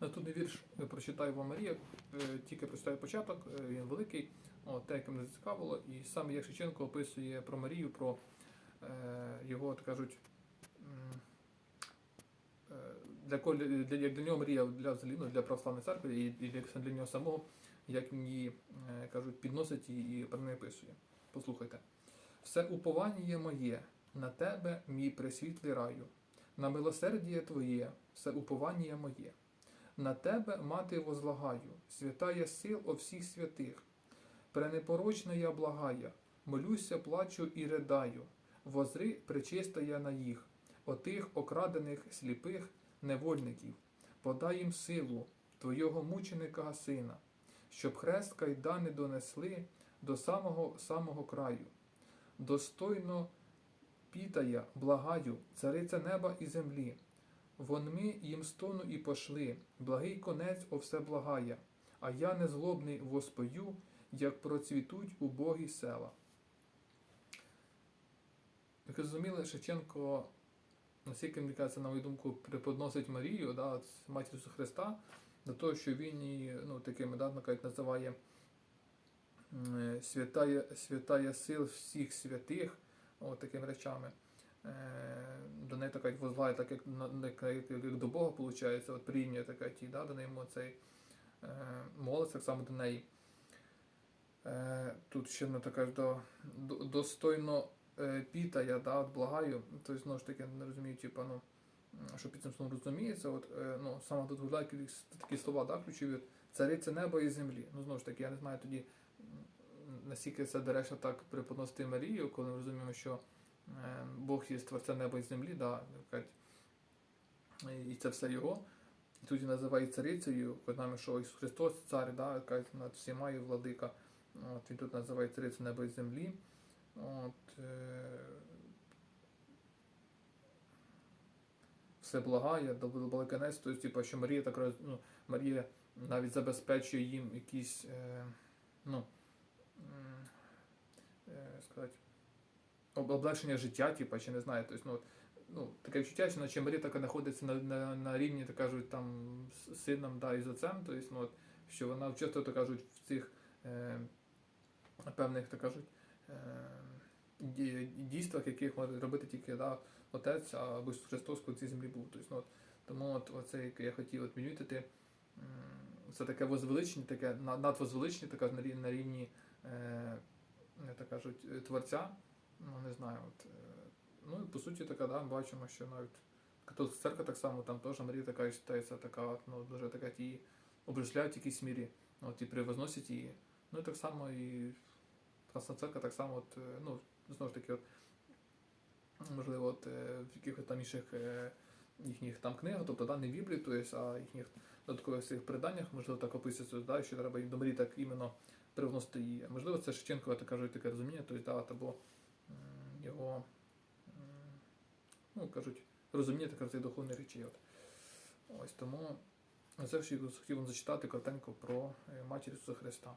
Наступний вірш е, прочитаю вам Марія, е, тільки прочитаю початок, е, він великий, от, те, яке мене зацікавило. І саме як Шевченко описує про Марію, про е, його, так кажуть, для, для, як для нього Марія для, ну, для православної церкви і, і для, для нього самого, як він її е, кажуть, підносить і, і про неї описує. Послухайте. Все уповання моє на тебе, мій пресвітлий раю, на милосердіє Твоє, все уповання моє. На тебе, мати, возлагаю, святая сил о всіх святих. Пренепорочна я благая, молюся, плачу і ридаю. Возри, причиста я на їх, отих окрадених сліпих невольників. Подай їм силу Твого мученика сина, щоб хрест кайдани донесли до самого самого краю. Достойно пітая, благаю, цариця неба і землі. Вон ми їм стону і пошли, благий конець о все благає, а я незлобний воспою, як процвітуть убогі села. Як ви зрозуміли, Шевченко, наскільки мені кажеться, на мою думку, преподносить Марію, да, Матір Ісуса Христа, до того, що він її ну, такими да, кажуть, називає е, святая, святая сил всіх святих, от такими речами. Е, До неї така возглає, так як, як, як, як до Бога виходить, от прирівнює така ті, да, до неї цей е, молиться так само до неї. Е, Тут ще не така до, до, достойно е, пітая, да, от благаю. Тобто, знову ж таки, не розумію, типу, ну, що під цим словом розуміється. От, е, ну, саме тут виглядає такі слова, да, ключові. Цариця неба і землі. Ну, знову ж таки, я не знаю тоді, наскільки це доречно так преподносити Марію, коли ми розуміємо, що Бог є творця неба і землі, да, і це все його. І тут називає царицею, нами, що Ісус Христос, цар, да, над всіма і владика. От, він тут називає царицю неба і землі. От, е, все благає, до кінець, тобто, типу, що Марія так ну, Марія навіть забезпечує їм якісь, е, ну, е, сказати, облегшення життя, типу, чи не знаю, тобто, ну, ну, таке відчуття, що наче Марія така знаходиться на, на, на рівні, так кажуть, там, з сином да, і з отцем, тобто, ну, от, що вона часто, так кажуть, в цих е, певних, так кажуть, е, дійствах, яких може робити тільки да, Отець або Христос, коли цій землі був. Тобто, ну, от, тому от, оце, яке я хотів от відмітити, це таке возвеличення, таке на- надвозвеличення, така на рівні, на рівні е, так кажуть, творця. Ну, не знаю. От, е, ну, і по суті, така, да, бачимо, що навіть католицька церква так само, там теж Марія така вважається, така, ну, дуже така ті обрисляють в якійсь мірі, от, і превозносять її. Ну і так само і Красна церква так само, от, е, ну, знову ж таки, от, можливо, от, е, в якихось там інших їхніх там книгах, тобто да, не в Біблії, то есть, а їхніх додаткових цих переданнях, можливо, так описується, да, що треба до Марії так іменно привносити її. Можливо, це Шевченко, так кажуть, таке розуміння, тобто, да, або ну, кажуть, розуміння кажуть, духовних речей. От. Ось тому це хотів хотів вам зачитати коротенько про е, матір Ісуса Христа.